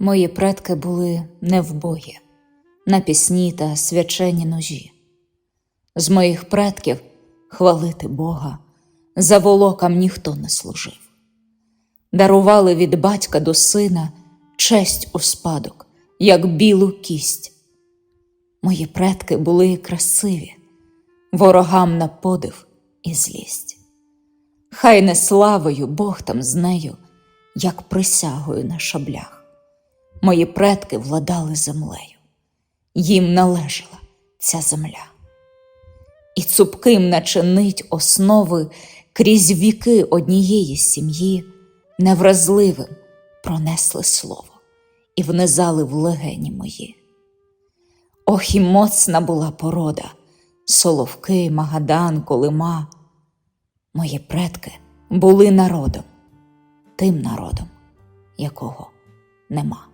Мої предки були невбогі, на пісні та свячені ножі. З моїх предків хвалити Бога за волокам ніхто не служив. Дарували від батька до сина честь у спадок, як білу кість. Мої предки були красиві, ворогам на подив і злість. Хай не славою Бог там з нею, як присягою на шаблях. Мої предки владали землею, їм належала ця земля. І цупким начинить основи крізь віки однієї сім'ї, невразливим пронесли слово і внизали в легені мої. Ох, і моцна була порода, соловки, магадан, колима. Мої предки були народом, тим народом, якого нема.